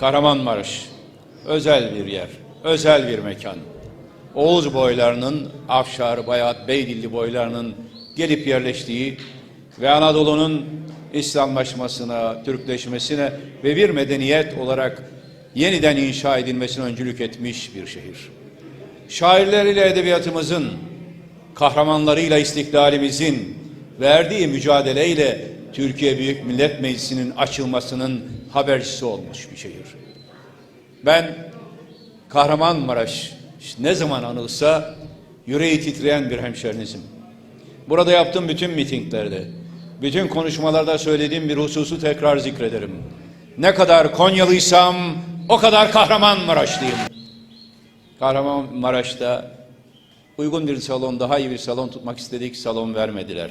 Kahramanmaraş özel bir yer, özel bir mekan. Oğuz boylarının, Afşar, Bayat, Beydilli boylarının gelip yerleştiği ve Anadolu'nun İslamlaşmasına, Türkleşmesine ve bir medeniyet olarak yeniden inşa edilmesine öncülük etmiş bir şehir. Şairleriyle edebiyatımızın, kahramanlarıyla istiklalimizin verdiği mücadeleyle Türkiye Büyük Millet Meclisi'nin açılmasının habercisi olmuş bir şehir. Ben Kahramanmaraş ne zaman anılsa yüreği titreyen bir hemşerinizim. Burada yaptığım bütün mitinglerde, bütün konuşmalarda söylediğim bir hususu tekrar zikrederim. Ne kadar Konyalıysam o kadar Kahramanmaraşlıyım. Kahramanmaraş'ta uygun bir salon, daha iyi bir salon tutmak istedik, salon vermediler.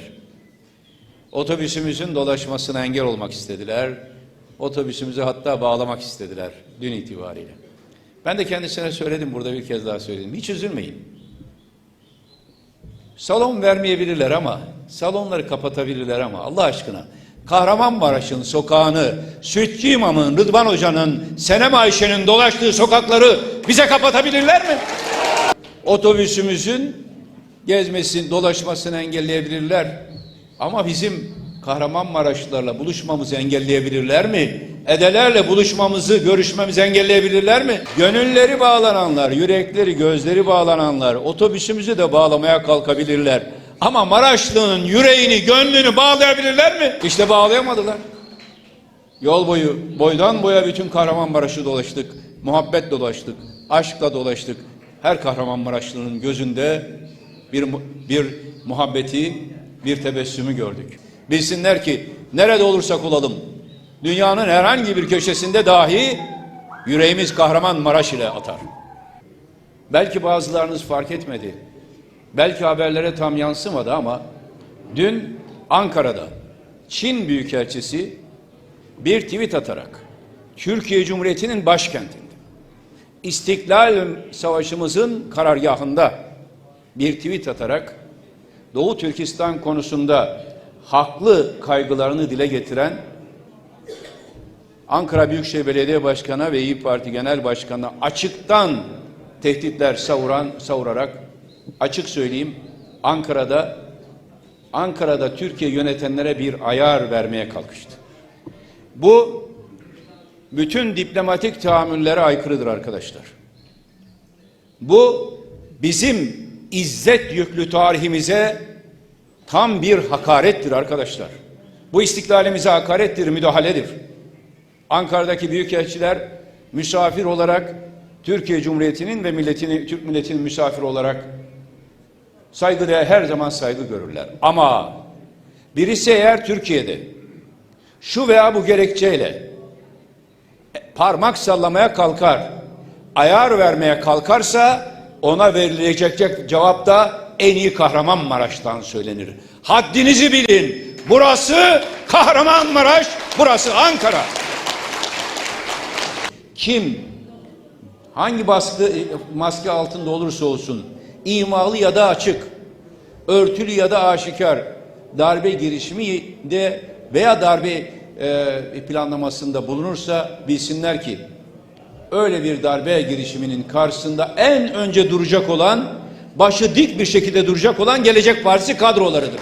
Otobüsümüzün dolaşmasına engel olmak istediler. Otobüsümüzü hatta bağlamak istediler dün itibariyle. Ben de kendisine söyledim, burada bir kez daha söyledim. Hiç üzülmeyin. Salon vermeyebilirler ama, salonları kapatabilirler ama Allah aşkına Kahramanmaraş'ın sokağını, Sütçü İmam'ın, Rıdvan Hoca'nın, Senem Ayşe'nin dolaştığı sokakları bize kapatabilirler mi? Otobüsümüzün gezmesini, dolaşmasını engelleyebilirler. Ama bizim Kahramanmaraşlılarla buluşmamızı engelleyebilirler mi? Edelerle buluşmamızı, görüşmemizi engelleyebilirler mi? Gönülleri bağlananlar, yürekleri, gözleri bağlananlar otobüsümüzü de bağlamaya kalkabilirler. Ama Maraşlı'nın yüreğini, gönlünü bağlayabilirler mi? İşte bağlayamadılar. Yol boyu, boydan boya bütün Kahramanmaraş'ı dolaştık. Muhabbet dolaştık, aşkla dolaştık. Her Kahramanmaraşlı'nın gözünde bir, bir muhabbeti, bir tebessümü gördük. Bilsinler ki nerede olursak olalım, dünyanın herhangi bir köşesinde dahi yüreğimiz Kahramanmaraş ile atar. Belki bazılarınız fark etmedi. Belki haberlere tam yansımadı ama dün Ankara'da Çin Büyükelçisi bir tweet atarak Türkiye Cumhuriyeti'nin başkentinde İstiklal Savaşımızın karargahında bir tweet atarak Doğu Türkistan konusunda haklı kaygılarını dile getiren Ankara Büyükşehir Belediye Başkanı ve İyi Parti Genel Başkanı açıktan tehditler savuran savurarak açık söyleyeyim Ankara'da Ankara'da Türkiye yönetenlere bir ayar vermeye kalkıştı. Bu bütün diplomatik tahammüllere aykırıdır arkadaşlar. Bu bizim izzet yüklü tarihimize tam bir hakarettir arkadaşlar. Bu istiklalimize hakarettir, müdahaledir. Ankara'daki büyükelçiler misafir olarak Türkiye Cumhuriyeti'nin ve milletini, Türk milletinin misafir olarak saygıdeğer her zaman saygı görürler. Ama birisi eğer Türkiye'de şu veya bu gerekçeyle parmak sallamaya kalkar, ayar vermeye kalkarsa ona verilecek cevap da en iyi Kahramanmaraş'tan söylenir. Haddinizi bilin. Burası Kahramanmaraş, burası Ankara. Kim hangi baskı maske altında olursa olsun imalı ya da açık, örtülü ya da aşikar darbe girişimi de veya darbe e, planlamasında bulunursa bilsinler ki öyle bir darbe girişiminin karşısında en önce duracak olan başı dik bir şekilde duracak olan Gelecek Partisi kadrolarıdır.